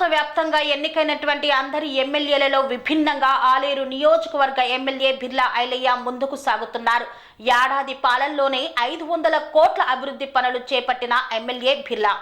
రాష్ట్ర వ్యాప్తంగా ఎన్నికైనటువంటి అందరి ఎమ్మెల్యేలలో విభిన్నంగా ఆలేరు నియోజకవర్గ ఎమ్మెల్యే బిర్లా ఐలయ్య ముందుకు సాగుతున్నారు. ఏడాది పాలనలోనే ఐదు వందల కోట్ల అభివృద్ధి పనులు చేపట్టిన ఎమ్మెల్యే బిర్లా.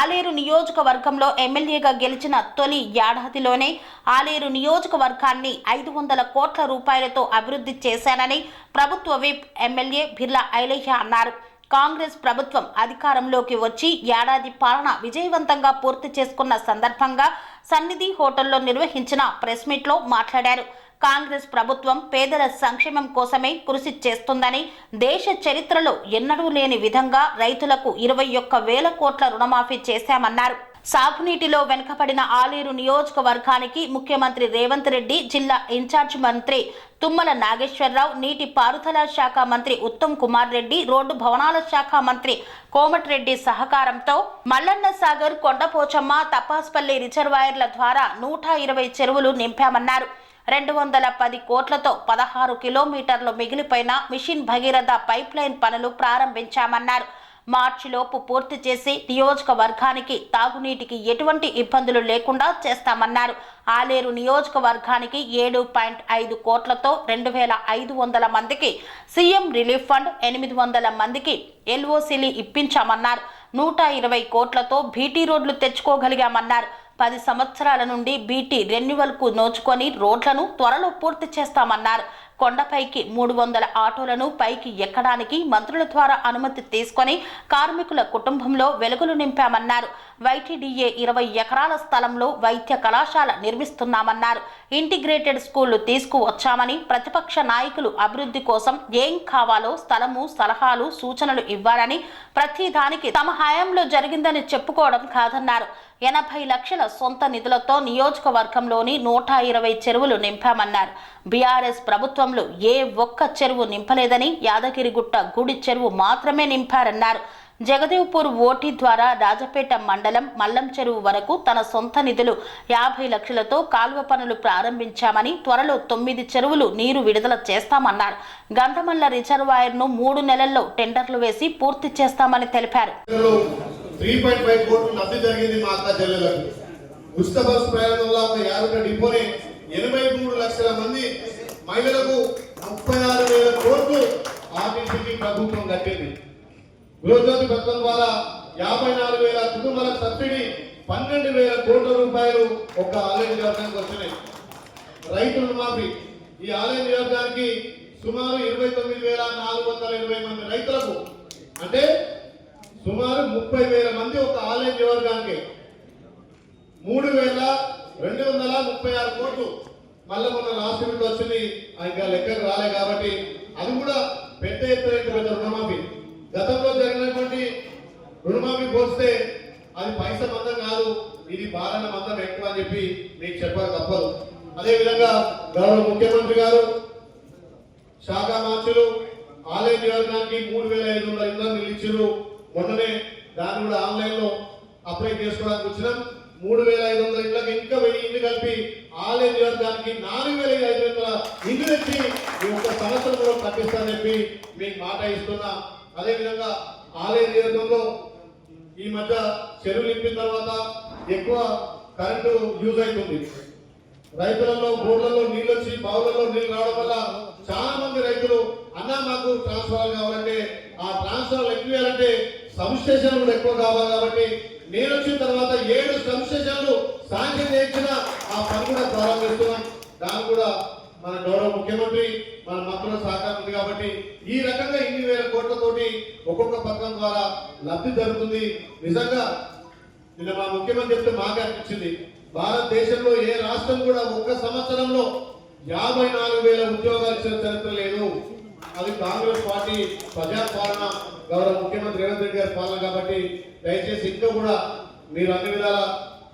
ఆలేరు నియోజకవర్గంలో ఎమ్మెల్యేగా గెలిచిన తొలి ఏడాదిలోనే ఆలేరు నియోజకవర్గాన్ని ఐదు వందల కోట్ల రూపాయలతో అభివృద్ధి చేశానని ప్రభుత్వ విప్ ఎమ్మెల్యే బిర్లా ఐలయ్య అన్నారు. కాంగ్రెస్ ప్రభుత్వం అధికారంలోకి వచ్చి ఏడాది పాలన విజయవంతంగా పూర్తి చేసుకున్న సందర్భంగా సన్నిధి హోటల్లో నిర్వహించిన ప్రెస్ మీట్లో మాట్లాడారు. కాంగ్రెస్ ప్రభుత్వం పేదల సంక్షేమం కోసమే కృషి చేస్తుందని దేశ చరిత్రలో ఎన్నడూ లేని విధంగా రైతులకు ఇరవై ఒక్క వేల కోట్ల రుణమాఫీ చేశామన్నారు. సాగునీటిలో వెనుకబడిన ఆలేరు నియోజకవర్గానికి ముఖ్యమంత్రి రేవంత్ రెడ్డి జిల్లా ఇన్ఛార్జ్ మంత్రి తుమ్మల నాగేశ్వరరావు నీటి పారుదల శాఖ మంత్రి ఉత్తమ్ కుమార్ రెడ్డి రోడ్డు భవనాల శాఖ మంత్రి కోమటిరెడ్డి సహకారంతో మల్లన్న సాగర్ కొండపోచమ్మ తపాస్పల్లి రిజర్వాయర్ల ద్వారా నూట ఇరవై చెరువులు నింపామన్నారు. రెండు వందల పది కోట్లతో పదహారు కిలోమీటర్లు మిగిలిపోయిన మిషన్ భగీరథ పైప్ లైన్ పనులు ప్రారంభించామన్నారు. మార్చిలోపు పూర్తి చేసి నియోజకవర్గానికి తాగునీటికి ఎటువంటి ఇబ్బందులు లేకుండా చేస్తామన్నారు. ఆలేరు నియోజకవర్గానికి ఏడు పాయింట్ ఐదు కోట్లతో రెండు వేల ఐదు వందల మందికి సీఎం రిలీఫ్ ఫండ్ ఎనిమిది వందల మందికి ఎల్ఓసిలి ఇప్పించామన్నారు. నూట ఇరవై కోట్లతో బీటీ రోడ్లు తెచ్చుకోగలిగామన్నారు. పది సంవత్సరాల నుండి బీటీ రెన్యువల్కు నోచుకొని రోడ్లను త్వరలో పూర్తి చేస్తామన్నారు. కొండపైకి మూడు వందల ఆటోలను పైకి ఎక్కడానికి మంత్రుల ద్వారా అనుమతి తీసుకొని కార్మికుల కుటుంబంలో వెలుగులు నింపామన్నారు. వైటీడీఏ ఇరవై ఎకరాల స్థలంలో వైద్య కళాశాల నిర్మిస్తున్నామన్నారు. ఇంటిగ్రేటెడ్ స్కూళ్ళు తీసుకువచ్చామని ప్రతిపక్ష నాయకులు అభివృద్ధి కోసం ఏం కావాలో స్థలము సలహాలు సూచనలు ఇవ్వాలని ప్రతి దానికి తమ హయాంలో జరిగిందని చెప్పుకోవడం కాదన్నారు. ఎనభై లక్షల సొంత నిధులతో నియోజకవర్గంలోని నూట ఇరవై చెరువులు నింపామన్నారు. బీఆర్ఎస్ ప్రభుత్వంలో ఏ ఒక్క చెరువు నింపలేదని యాదగిరిగుట్ట గుడి చెరువు మాత్రమే నింపారన్నారు. జగదేవ్పూర్ ఓటీ ద్వారా రాజపేట మండలం మల్లం చెరువు వరకు తన సొంత నిధులు యాభై లక్షలతో కాల్వ పనులు ప్రారంభించామని త్వరలో తొమ్మిది చెరువులు నీరు విడుదల చేస్తామన్నారు. గంధమల్ల రిజర్వాయర్ను మూడు నెలల్లో టెండర్లు వేసి పూర్తి చేస్తామని తెలిపారు. త్రీ పాయింట్ ఫైవ్ కోట్లు లబ్ధి జరిగింది మా అక్క చెల్లెలకు. ఉచిత బస్సు ప్రయాణంలో ఒక యాభై డిపోనే ఎనభై మూడు లక్షల మంది మహిళలకు ముప్పై ఆరు వేల కోట్లు ఆర్టీసీకి ప్రభుత్వం కట్టింది. గృహజ్యోతి పథకం ద్వారా యాభై నాలుగు వేల కుటుంబాలకు సబ్సిడీ పన్నెండు వేల కోట్ల రూపాయలు ఒక ఆలయ నియోజకానికి వచ్చినాయి. రైతుల మాఫీ ఈ ఆలయ నియోజకానికి సుమారు ఇరవై తొమ్మిది వేల నాలుగు వందల ఇరవై మంది రైతులకు అంటే సుమారు ముప్పై వేల మంది ఒక ఆలయ నియోజకానికి. మూడు వేల రెండు వందల ముప్పై ఆరు కోట్లు మళ్ళీ మొన్న లాస్ట్ మినిట్ వచ్చింది ఇంకా లెక్కకు రాలే కాబట్టి అది కూడా పెద్ద ఎత్తున రుణమాఫీ. గతంలో జరిగినటువంటి రుణమాఫీ పోస్తే అది పైస మందం కాదు ఇది బాలన మందం ఎక్కువ అని చెప్పి మీకు చెప్పక తప్పదు. అదే విధంగా గౌరవ ముఖ్యమంత్రి గారు శాఖ మంత్రులు ఆలయ నియోజకానికి మూడు వేల ఐదు వందల ఇళ్ళని నిలిచారు మొన్ననే దాన్ని కూడా ఆన్లైన్లో అప్లై చేసుకోవడానికి వచ్చినాం. మూడు వేల ఐదు వందల ఇళ్ళకి ఇంకా వెయ్యి ఇల్లు కలిపి ఆలయం చేయడానికి నాలుగు వేల ఐదు వందల ఇల్లు తెచ్చి ఈ ఒక్క సంవత్సరం కూడా కట్టిస్తానని చెప్పి మీకు మాట ఇస్తున్నా. అదేవిధంగా ఆలయ నియోజకంలో ఈ మధ్య చెరువు నింపిన తర్వాత ఎక్కువ కరెంటు యూజ్ అవుతుంది. రైతులలో బోర్లలో నీళ్ళు వచ్చి బావులలో నీళ్ళు రావడం వల్ల చాలా మంది రైతులు అన్న మాకు ట్రాన్స్ఫర్ కావాలంటే ఆ ట్రాన్స్ఫర్ ఎక్కువ చేయాలంటే కూడా ఎక్కువ కావాలి కాబట్టి నేను వచ్చిన తర్వాత ఏడు సంశ్లేషణలు శాంక్షన్ చేయించిన ఆ పని కూడా ప్రారంభిస్తున్నాం. దాన్ని కూడా మన గౌరవ ముఖ్యమంత్రి మన మక్కల సహకారం ఉంది కాబట్టి ఈ రకంగా ఇన్ని వేల కోట్లతోటి ఒక్కొక్క పథకం ద్వారా లబ్ధి జరుగుతుంది. నిజంగా నిన్న మా ముఖ్యమంత్రి చెప్తే మాకే అనిపించింది. భారతదేశంలో ఏ రాష్ట్రం కూడా ఒక్క సంవత్సరంలో యాభై నాలుగు వేల ఉద్యోగాలు ఇచ్చిన చరిత్ర లేదు. అది కాంగ్రెస్ పార్టీ ప్రజాపాలన గౌరవ ముఖ్యమంత్రి రేవంత్ రెడ్డి గారి పాలన కాబట్టి దయచేసి ఇంకా కూడా మీరు అన్ని విధాల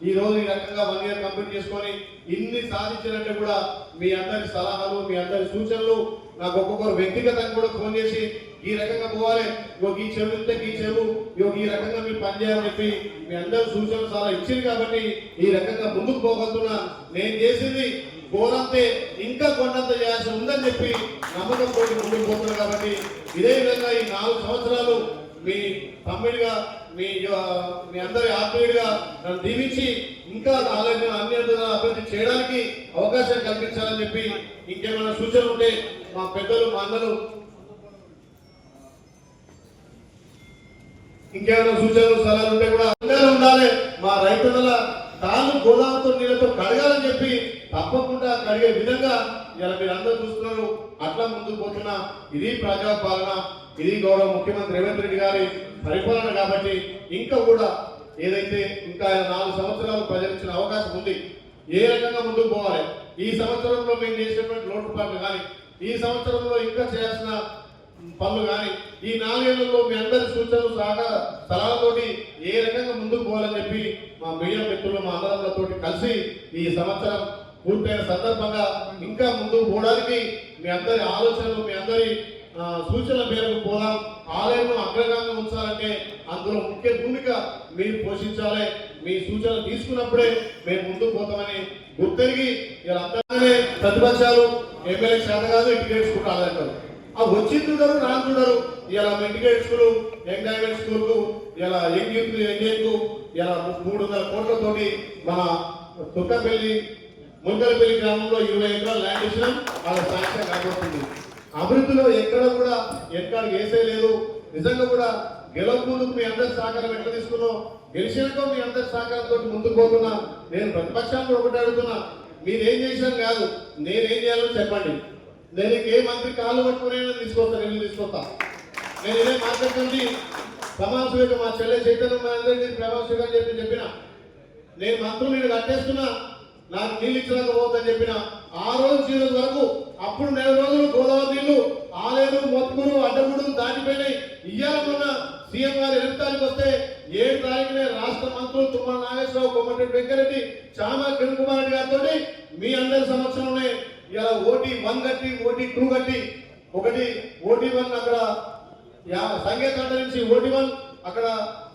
ఈ రోజు ఈ రకంగా వన్ ఇయర్ కంప్లీట్ చేసుకొని ఇన్ని సాధించినట్టు కూడా మీ అందరి సలహాలు మీ అందరి సూచనలు నాకు ఒక్కొక్కరు వ్యక్తిగతంగా కూడా ఫోన్ చేసి ఈ రకంగా పోవాలి ఇగో ఈ చెరువు ఉంటే ఈ చెరువు ఇగో ఈ రకంగా మీరు పనిచేయాలని చెప్పి మీ అందరి సూచనలు చాలా ఇచ్చింది కాబట్టి ఈ రకంగా ముందుకు పోగలుగుతున్నా. నేను చేసింది కోరంతే ఇంకా కొండంత చేయాల్సి ఉందని చెప్పి నమ్మకం తోటి ముందుకు పోతున్నారు కాబట్టి ఇదే విధంగా ఈ నాలుగు సంవత్సరాలు మీ తమ్ముడిగా మీ మీ అందరి ఆత్మీయుడిగా నన్ను దీవించి ఇంకా ఆలోచన అన్ని అభివృద్ధి చేయడానికి అవకాశం కల్పించాలని చెప్పి ఇంకేమైనా సూచన ఉంటే మా పెద్దలు మా అందరూ ఇంకేమైనా సూచనలు సలహాలు ఉంటే కూడా అందరూ ఉండాలి. మా రైతుల కాళ్ళు గోదావరితో నీళ్ళతో కడగాలని చెప్పి తప్పకుండా కడిగే విధంగా ఇలా మీరు అందరూ చూస్తున్నారు. అట్లా ముందుకు పోతున్న ఇది ప్రజాపాలన ఇది గౌరవ ముఖ్యమంత్రి రేవంత్ రెడ్డి గారి పరిపాలన కాబట్టి ఇంకా కూడా ఏదైతే ఇంకా నాలుగు సంవత్సరాలు ప్రజలించిన అవకాశం ఉంది ఏ రకంగా ముందుకు పోవాలి? ఈ సంవత్సరంలో మేము చేసినటువంటి లోటుపాట్లు కానీ ఈ సంవత్సరంలో ఇంకా చేయాల్సిన పనులు కానీ ఈ నాలుగేళ్ళలో మీ అందరి సూచనలు సహకార సలహాలతోటి ఏ రకంగా ముందుకు పోవాలని చెప్పి మా మీడియా మిత్రులు మా అందరంతో కలిసి ఈ సంవత్సరం పూర్తయిన సందర్భంగా ఇంకా ముందుకు పోవడానికి మీ అందరి ఆలోచనలు మీ అందరి ఆ, సూచనల మేరకు పోదాం. ఆలయం అగ్రగామి ఉంచాలంటే అందులో ముఖ్య భూమిక మీరు పోషించాలి. మీ సూచనలు తీసుకున్నప్పుడే మేము ముందుకు పోతామని గుర్తెరిగి ఇలా ప్రతిపక్షాలు ఎమ్మెల్యే శాత కాదు ఇంటికి అంటారు ఆ వచ్చింది చూడరు రాను చూడరు. ఇలా ఇంటిగ్రేట్ స్కూల్ యంగ్ డైమండ్ స్కూల్కు ఇలా యంగ్ యూత్ ఎంజాయ్కు ఇలా మూడు వందల కోట్లతోటి మన తుక్కపల్లి ముందరపల్లి గ్రామంలో ఇరవై ఎకరాలు ల్యాండ్ ఇచ్చినాం. వాళ్ళ సాక్ష్యం కాబోతుంది అభివృద్ధిలో ఎక్కడ కూడా ఎక్కడ వేసేయలేదు నిజంగా కూడా గెలవకూడదు మీ అందరి సహకారం ఎట్లా తీసుకున్నాం. గెలిచినాక మీ అందరి సహకారంతో ముందుకు పోతున్నా. నేను ప్రతిపక్షాన్ని ఒకటి అడుగుతున్నా. మీరేం చేశాను కాదు. నేనేం చేయాలో చెప్పండి. నేను ఏ మంత్రి కాళ్ళు పట్టుకునే తీసుకొస్తాను నేను తీసుకొస్తా. నేను ఇదే మాట్లాడుతుంది నుంచి ప్రమాణ మా చెల్లె చైతన్యం మా అందరికీ ప్రమాణ స్వీకారం చెప్పి చెప్పిన నేను మంత్రులు నేను కట్టేస్తున్నా నాకు నీళ్ళు ఇచ్చినాక పోతుందని చెప్పిన ఆ రోజు ఈ రోజు వరకు అప్పుడు నెల రోజులు గోదావరి నీళ్ళు ఆలేరు మొత్తుకులు అడ్డగుడులు దాటిపోయినాయి. ఇయ్యాల మొన్న సీఎం గారు ఎనిమిది తారీఖు వస్తే ఏడు తారీఖునే రాష్ట్ర మంత్రులు తుమ్మల నాగేశ్వరరావు కొమ్మటి వెంకరెడ్డి చామ కిరణ్ కుమార్ రెడ్డి గారితో మీ అందరి సమక్షంలోనే ఇలా ఓటీ వన్ కట్టి ఓటీ టూ కట్టి ఒకటి ఓటీ వన్ అక్కడ యా- నుంచి ఓటీ వన్ అక్కడ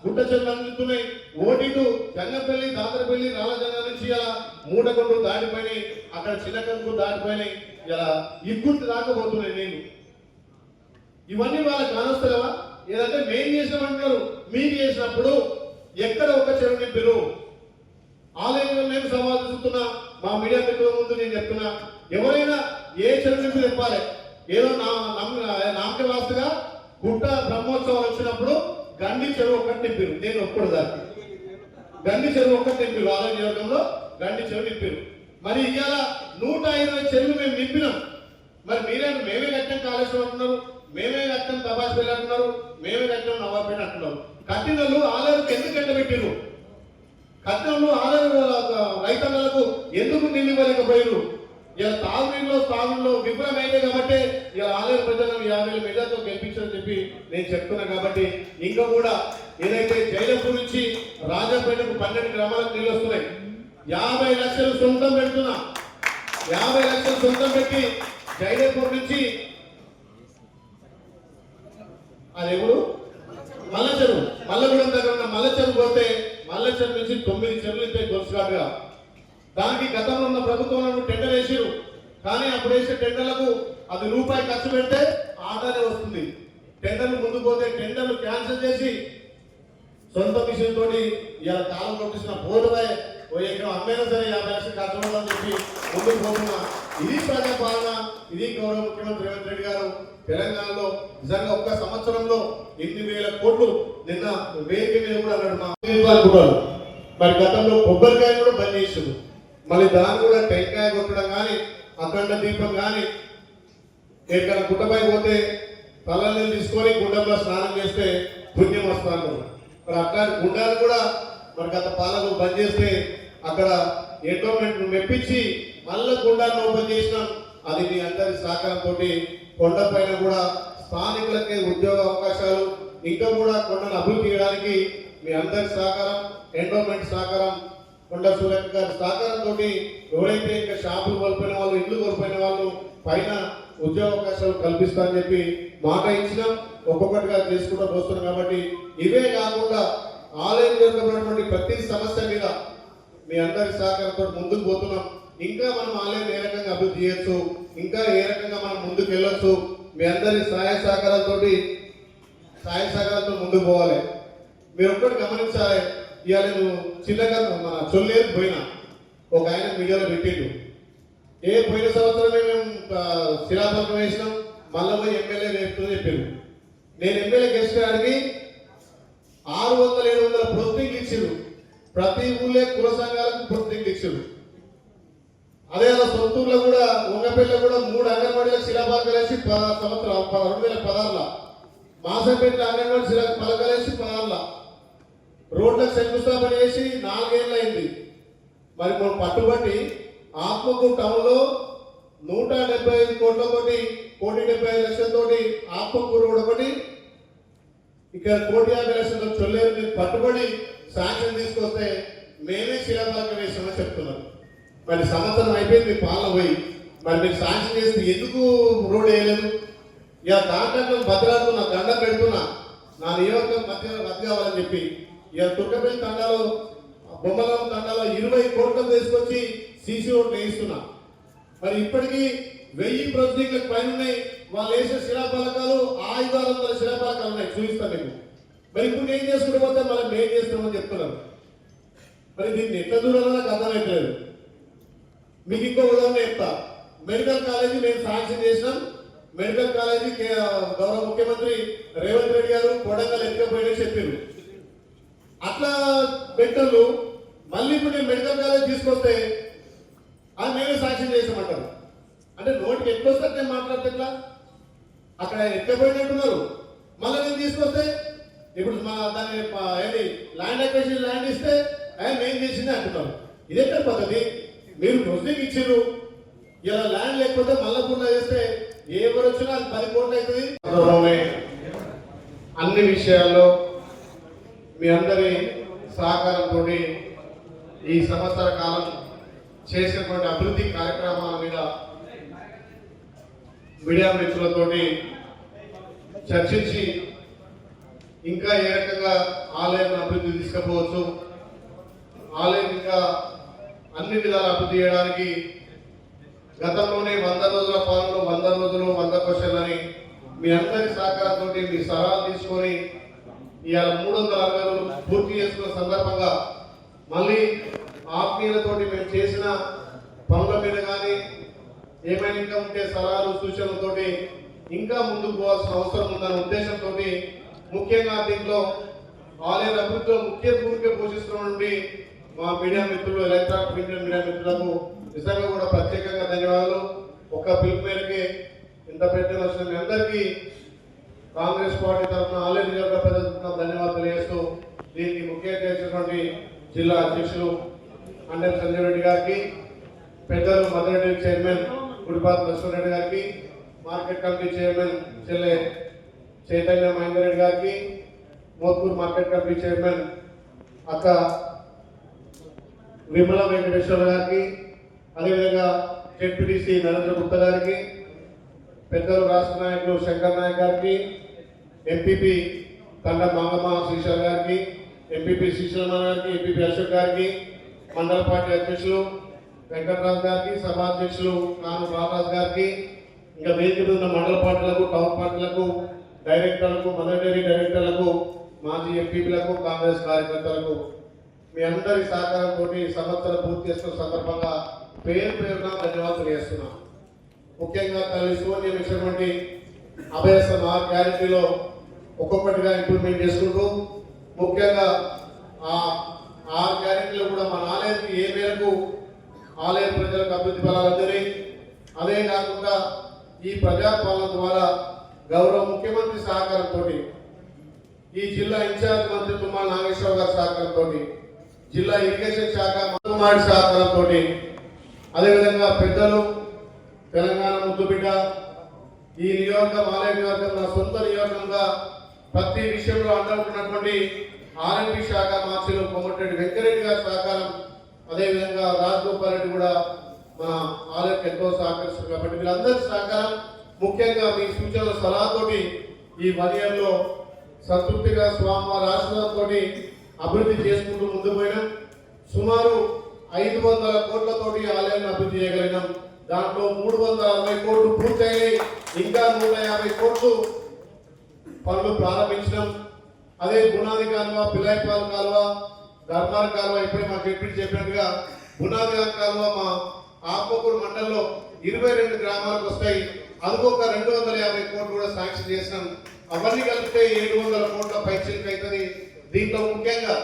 గుట్ట చెట్లు అందుతున్నాయి ఓటీ టూ జంగపల్లి దాతరపల్లి రాళ్ళజంగ నుంచి ఇలా మూడకొండు దాటిపోయినాయి. అక్కడ చిన్నకంకు దాటిపోయినాయి. ఇలా ఇగ్గుంటి దాకపోతున్నాయి నేను ఇవన్నీ వాళ్ళకి కానొస్తలేవా ఏదంటే మేము చేసినామంటున్నారు మీరు చేసినప్పుడు ఎక్కడ ఒక చెరువు నింపిరు ఆలయంలో నేను సవాల్ చూస్తున్నా. మా మీడియా మిత్రుల ముందు నేను చెప్తున్నా ఎవరైనా ఏ చెరువు చెప్పాలి. ఏదో నా నామక వాస్తుగా గుట్ట బ్రహ్మోత్సవాలు వచ్చినప్పుడు గండి చెరువు ఒక్కటి నింపారు నేను ఒక్కడు దాన్ని. గండి చెరువు ఒక్కటి నింపారు ఆలయ నియోజకంలో గండి చెరువు నింపారు మరి ఇవాళ నూట ఇరవై చెరువులు మేము నింపినాం. మరి మీరే మేమే కట్టాం కాళేశ్వరం అంటున్నారు మేమే కట్టాం తబాస్పల్లి అంటున్నారు మేమే కట్టాం నవాబేట అంటున్నారు. కట్టిన వాళ్ళు ఆలయాలకు ఎందుకు ఎండబెట్టిరు కట్నంలో ఆలయ రైతన్నలకు ఎందుకు నీళ్ళు ఇలా తాగునీళ్ళలో తాగుల్లో విఫలమైంది కాబట్టి ఇలా ఆలయ ప్రజలను యాభై వేల మెజార్తో గెలిపించని చెప్పి నేను చెప్తున్నా కాబట్టి ఇంకా కూడా ఏదైతే జైలపూర్ నుంచి రాజాపేటకు పన్నెండు గ్రామాలకు నీళ్ళు వస్తున్నాయి. యాభై లక్షలు సొంతం పెడుతున్నా. యాభై లక్షలు సొంతం పెట్టి జైలపూర్ నుంచి అది ఎవరు? మల్ల చెరువు మల్లగూడెం దగ్గర ఉన్న మల్ల చెరువు పోతే మల్ల చెరువు నుంచి తొమ్మిది చెరువులు ఇస్తే గొలుసుగా దానికి గతంలో ఉన్న ప్రభుత్వం టెండర్ వేసిరు కానీ అప్పుడు వేసే టెండర్లకు అది రూపాయి ఖర్చు పెడితే ఆదానే వస్తుంది. టెండర్లు ముందు పోతే టెండర్లు క్యాన్సిల్ చేసి సొంత మిషన్ తోటి ఇలా కాలం కొట్టించిన బోర్డుపై ఓ ఎకరం అమ్మైనా సరే యాభై లక్షలు ఖర్చు చెప్పి ముందుకు పోతున్నా. ఇది ప్రజాపాలన. ఇది గౌరవ ముఖ్యమంత్రి రేవంత్ రెడ్డి గారు తెలంగాణలో నిజంగా ఒక్క సంవత్సరంలో ఎన్ని వేల కోట్లు నిన్న వేదిక మీద కూడా అన్నాడు మా దీపాలు మరి గతంలో కొబ్బరికాయ కూడా బంద్ చేసిండు. మళ్ళీ దాన్ని కూడా టెంకాయ కొట్టడం కానీ అఖండ దీపం కానీ ఎక్కడ గుట్టపై పోతే తలని తీసుకొని గుండంలో స్నానం చేస్తే పుణ్యం వస్తాను మరి అట్లాంటి గుండాలు కూడా మరి గత పాలకులు బంద్ చేస్తే అక్కడ ఎండోమెంట్ మెప్పించి మళ్ళీ గుండాన్ని ఓపెన్ చేసినాం. అది మీ అందరి సహకారంతో కొండపైన కూడా స్థానికులకే ఉద్యోగ అవకాశాలు ఇంకా కూడా కొండను అభివృద్ధి చేయడానికి మీ అందరి సహకారం ఎండోమెంట్ సహకారం కొండ సూర్యక్క గారి సహకారంతో ఎవరైతే ఇంకా షాపులు కోల్పోయిన వాళ్ళు ఇల్లు కోల్పోయిన వాళ్ళు పైన ఉద్యోగ అవకాశాలు కల్పిస్తారని చెప్పి మాట ఇచ్చినాం. ఒక్కొక్కటిగా చేసుకుంటూ పోస్తున్నాం కాబట్టి ఇవే కాకుండా ఆలయం జరుగుతున్నటువంటి ప్రతి సమస్య మీద మీ అందరి సహకారంతో ముందుకు పోతున్నాం. ఇంకా మనం ఆలయం ఏ రకంగా అభివృద్ధి చేయొచ్చు? ఇంకా ఏ రకంగా మనం ముందుకు వెళ్ళొచ్చు మీ అందరి సహాయ సహకారాలతోటి సహాయ సహకారాలతో ముందుకు పోవాలి. మీరు ఒక్కటి గమనించాలి ఇవాళ నేను చిన్నగా మన చొల్లేరు పోయినా. ఒక ఆయన మీడియాలో పెట్టిండు. ఏ పోయిన సంవత్సరమే మేము ఆ, శిలాఫలకం వేసినాం మళ్ళీ ఎమ్మెల్యే వేస్తుందని చెప్పారు నేను ఎమ్మెల్యే గెస్ట్ ఆరు వందల ఏడు వందల ప్రొద్దులు ఇచ్చారు ప్రతి ఊళ్ళే కుల సంఘాలకు ప్రొద్దులు ఇచ్చారు అదే అలా సొంతూరులో కూడా ఉంగపేటలో కూడా మూడు అంగన్వాడీల శిలాఫలకాలేసి ప సంవత్సరం రెండు వేల పదహారులో. మాసంపేట అంగన్వాడీ శిలా పలకలేసి పదహారులో. రోడ్లకు శంకుస్థాపన చేసి నాలుగేళ్ళు అయింది. మరి మనం పట్టుబట్టి ఆత్మకూరు టౌన్లో నూట డెబ్బై ఐదు కోట్లతోటి కోటి డెబ్బై ఐదు లక్షలతోటి ఆత్మకూరు కూడా ఒకటి ఇక్కడ కోటి యాభై లక్షలతో చొల్లేరు పట్టుబడి శాంక్షన్ తీసుకొస్తే మేమే శిలాఫలకం వేసామని చెప్తున్నాం మరి సంవత్సరం అయిపోయింది మీ పాలన పోయి. మరి మీరు శాంక్షన్ చేస్తే ఎందుకు రోడ్ వేయలేదు? ఇక దాంట్లో భద్రాలతో నా దండం పెడుతున్నా. నా నియోజకం మధ్య రద్దు కావాలని చెప్పి. ఇక తుర్కపల్లి తండాలో బొమ్మలం తండాలో ఇరవై కోట్లు తీసుకొచ్చి సీసీ రోడ్లు వేయిస్తున్నా మరి ఇప్పటికీ వెయ్యి ప్రొసీడింగ్లకు పైన ఉన్నాయి వాళ్ళు వేసే శిలాఫలకాలు ఐదు వందల శిలాఫలకాలు ఉన్నాయి. చూపిస్తాను మీకు. మరి ఇప్పుడు ఏం చేసుకుంటూ పోతే మనం మేం చేస్తామని చెప్తున్నారు. మరి దీన్ని ఎట్లా చూడాలో నాకు అర్థమవుతలేదు మీకు ఇంకో ఉదాహరణ చెప్తా. మెడికల్ కాలేజీ మేము శాంక్షన్ చేసినాం. మెడికల్ కాలేజీ గౌరవ ముఖ్యమంత్రి రేవంత్ రెడ్డి గారు కొడంగల్ ఎత్తుకపోయినా చెప్పారు. అట్లా పెట్టలు మళ్ళీ ఇప్పుడు నేను మెడికల్ కాలేజ్ తీసుకొస్తే అది మేమే శాంక్షన్ చేసామంటారు అంటే నోటికి ఎక్కువ నేను మాట్లాడితే ఎట్లా? అక్కడ ఎక్కపోయినట్టున్నారు మళ్ళీ నేను తీసుకొస్తే ఇప్పుడు మా దాన్ని ఏంటి ల్యాండ్ అక్వేషన్ ల్యాండ్ ఇస్తే ఆయన మేము చేసింది అంటున్నారు. ఇదే పద్ధతి? మీరు ప్రొసీడింగ్ ఇచ్చారు. ఇలా ల్యాండ్ లేకపోతే మళ్ళా కూడా చేస్తే ఏ ఎవరు వచ్చినా అది పది కోట్లు అవుతుంది. అన్ని విషయాల్లో మీ అందరి సహకారంతో ఈ సంవత్సర కాలం చేసినటువంటి అభివృద్ధి కార్యక్రమాల మీద మీడియా మిత్రులతోటి చర్చించి ఇంకా ఏ రకంగా ఆలయం అభివృద్ధి తీసుకుపోవచ్చు. ఆలయం ఇంకా అన్ని విధాలు అభివృద్ధి చేయడానికి గతంలోనే వంద రోజుల పాలనలో వంద రోజులు వంద క్వశ్చన్లు అని మీ అందరి సహకారంతో మీ సలహాలు తీసుకొని ఇవాళ మూడు వందల అరవై రోజులు పూర్తి చేసుకున్న సందర్భంగా మళ్ళీ ఆత్మీయులతోటి మేము చేసిన పనుల మీద కానీ ఏమైనా ఇంకా ఉంటే సలహాలు సూచనలతోటి ఇంకా ముందుకు పోవాల్సిన అవసరం ఉందన్న ఉద్దేశంతో ముఖ్యంగా దీంట్లో ఆలయ అభివృద్ధిలో ముఖ్య భూమిక పోషిస్తున్నటువంటి మా మీడియా మిత్రులు ఎలక్ట్రానిక్ మీడియా మీడియా మిత్రులకు నిజంగా కూడా ప్రత్యేకంగా ధన్యవాదాలు. ఒక్క పిలుపు మేరకే ఇంత పెద్ద వచ్చిన మీ అందరికీ కాంగ్రెస్ పార్టీ తరఫున ఆలయ నియోజక ప్రజలకు ధన్యవాదాలు తెలియజేస్తూ దీనికి ముఖ్య అతిథి చేసినటువంటి జిల్లా అధ్యక్షులు అండర్ సంజయ్ రెడ్డి గారికి పెద్దలు మదరెడ్డి చైర్మన్ గుడిపాత లక్ష్మణరెడ్డి గారికి మార్కెట్ కమిటీ చైర్మన్ చెల్లె చైతన్య మహేందర్ రెడ్డి గారికి మోత్పూర్ మార్కెట్ కమిటీ చైర్మన్ అక్క విమల వెంకటేశ్వర గారికి అదేవిధంగా జెడ్పీటీసీ నరేంద్ర గుప్తా గారికి పెద్దలు రాష్ట్ర నాయకులు శంకర్ నాయక్ గారికి ఎంపీపీ తండ మంగమ్మ శ్రీశైల గారికి ఎంపీపీ శ్రీశైలమ్మ గారికి ఎంపీపీ అశోక్ గారికి మండల పార్టీ అధ్యక్షులు వెంకటరాజు గారికి సభాధ్యక్షులు నాను బాలరాజు గారికి ఇంకా వేదిక ఉన్న మండల పార్టీలకు టౌన్ పార్టీలకు డైరెక్టర్లకు మండలి డైరెక్టర్లకు మాజీ ఎంపీపీలకు కాంగ్రెస్ కార్యకర్తలకు మీ అందరి సహకారంతో సంవత్సరం పూర్తి చేసుకున్న సందర్భంగా పేరు పేరున ధన్యవాదాలు చేస్తున్నాం ముఖ్యంగా తల్లి శూన్యం ఇచ్చినటువంటి అభయసం ఆ గ్యారంటీలో ఒక్కొక్కటిగా ఇంప్లిమెంట్ చేసుకుంటూ ముఖ్యంగా ఆ ఆ గ్యారంటీలో కూడా మన ఆలయానికి ఏ మేరకు ఆలయ ప్రజలకు అభివృద్ధి ఫలాలందరి అదే కాకుండా ఈ ప్రజాపాలన ద్వారా గౌరవ ముఖ్యమంత్రి సహకారంతో ఈ జిల్లా ఇన్ఛార్జ్ మంత్రి తుమ్మల నాగేశ్వర గారి సహకారంతో జిల్లా ఇరిగేషన్ శాఖ మహమ్మారి సహకారంతో అదేవిధంగా పెద్దలు తెలంగాణ ముద్దుబిడ్డ ఈ నియోజకం ఆలయ నియోజకం నా సొంత నియోజకంగా ప్రతి విషయంలో అండవుతున్నటువంటి ఆర్ఎంపీ శాఖ మార్చులు కొమ్మటిరెడ్డి వెంకరెడ్డి గారి సహకారం అదేవిధంగా రాజగోపాల్ రెడ్డి కూడా మన ఆలయకు ఎంతో సహకరిస్తుంది కాబట్టి వీళ్ళందరి సహకారం ముఖ్యంగా మీ సూచనల సలహాతోటి ఈ వన్ సంతృప్తిగా స్వామి ఆశీర్వాదంతో అభివృద్ధి చేసుకుంటూ ముందు పోయినాం సుమారు ఐదు వందల కోట్లతోటి ఆలయాన్ని అభివృద్ధి చేయగలిగినాం. దాంట్లో మూడు వందల అరవై కోట్లు పూర్తయినాయి ఇంకా నూట యాభై కోట్లు పనులు ప్రారంభించడం అదే బునాది కాలువ పిల్లాయిపాల కాలువ ధర్మార్ కాలువ ఇప్పుడే మా డిప్యూటీ చెప్పినట్టుగా బునాది కాలువ మా ఆపకూరు మండలంలో ఇరవై రెండు గ్రామాలకు వస్తాయి. అందుకొక రెండు వందల యాభై కోట్లు కూడా శాంక్షన్ చేసినాం. అవన్నీ కలిపితే ఏడు వందల కోట్ల పైచీలకు అవుతుంది దీంట్లో ముఖ్యంగా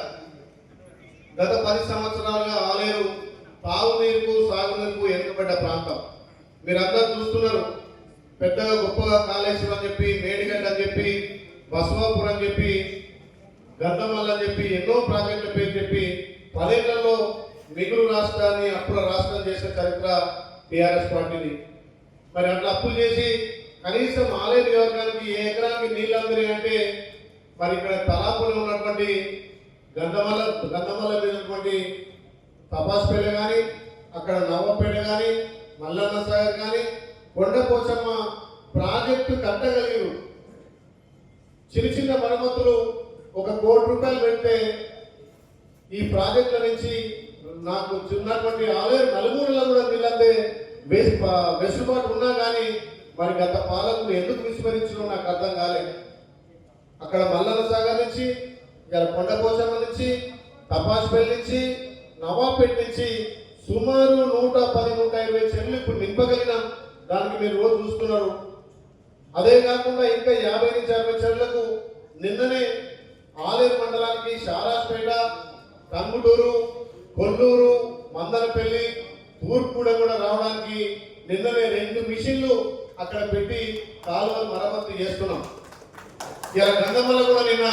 గత పది సంవత్సరాలుగా ఆలేరు తాగునీరుకు సాగునీరుకు వెనుకబడ్డ ప్రాంతం. మీరందరూ చూస్తున్నారు. పెద్దగా గొప్పగా కాళేశ్వరం అని చెప్పి మేడిగడ్డ అని చెప్పి బసవాపురం అని చెప్పి గంధమల్ల అని చెప్పి ఎన్నో ప్రాజెక్టుల పేరు చెప్పి పదేళ్ళలో మిగులు రాష్ట్రాన్ని అప్పుల రాష్ట్రం చేసిన చరిత్ర టీఆర్ఎస్ పార్టీని మరి అట్లా అప్పులు చేసి కనీసం ఆలయ నియోజకానికి ఏ ఎకరానికి నీళ్ళు అందినాయి అంటే మరి ఇక్కడ తలాపులో ఉన్నటువంటి గంధమల్ల గంధమల్ల మీదటువంటి తపాస్పేట కానీ అక్కడ నవ్వపేట కానీ మల్లన్న సాగర్ కానీ కొండపోచమ్మ ప్రాజెక్టు కట్టగలిగారు. చిన్న చిన్న మరమ్మతులు ఒక కోటి రూపాయలు పెడితే ఈ ప్రాజెక్టుల నుంచి నాకు చిన్నటువంటి ఆలయం నలుగురులో కూడా నీళ్ళందే వేసి వెసులుబాటు ఉన్నా కానీ మరి గత పాలకులు ఎందుకు విస్మరించడం నాకు అర్థం కాలేదు. అక్కడ మల్లన్న సాగర్ నుంచి ఇలా కొండపోచమ్మ నుంచి తపాస్పల్లి నుంచి నవాపేట నుంచి సుమారు నూట పది నూట ఇరవై చెట్లు ఇప్పుడు నింపగలిగినాం దానికి మీరు రోజు చూస్తున్నారు. అదే కాకుండా ఇంకా యాభై నుంచి అరవై చెరువులకు నిన్ననే ఆలేరు మండలానికి శారాస్పేట కంగుటూరు కొల్లూరు మందనపల్లి తూర్పుగూడెం కూడా రావడానికి నిన్ననే రెండు మిషన్లు అక్కడ పెట్టి కాలువలు మరమ్మతు చేస్తున్నాం. ఇలా గంధమల్ల కూడా నిన్న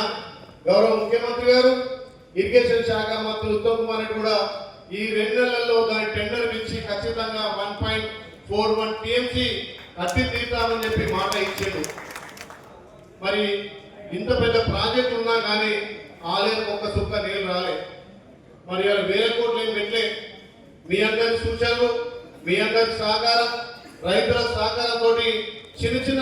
గౌరవ ముఖ్యమంత్రి గారు ఇరిగేషన్ శాఖ మంత్రి ఉత్తమ్ కుమార్ రెడ్డి కూడా ఈ రెండు నెలల్లో దాని టెండర్ ఇచ్చి ఖచ్చితంగా one point four one TMC కట్టి తీరుతామని చెప్పి మాట ఇచ్చాడు. మరి ఇంత పెద్ద ప్రాజెక్ట్ ఉన్నా కానీ ఆలయం ఒక్క సుక్క నీళ్ళు రాలే. మరి ఇలా వేల కోట్లు ఏం పెట్టలే. మీ అందరి సూచనలు మీ అందరి సహకారం రైతుల సహకారంతో చిన్న చిన్న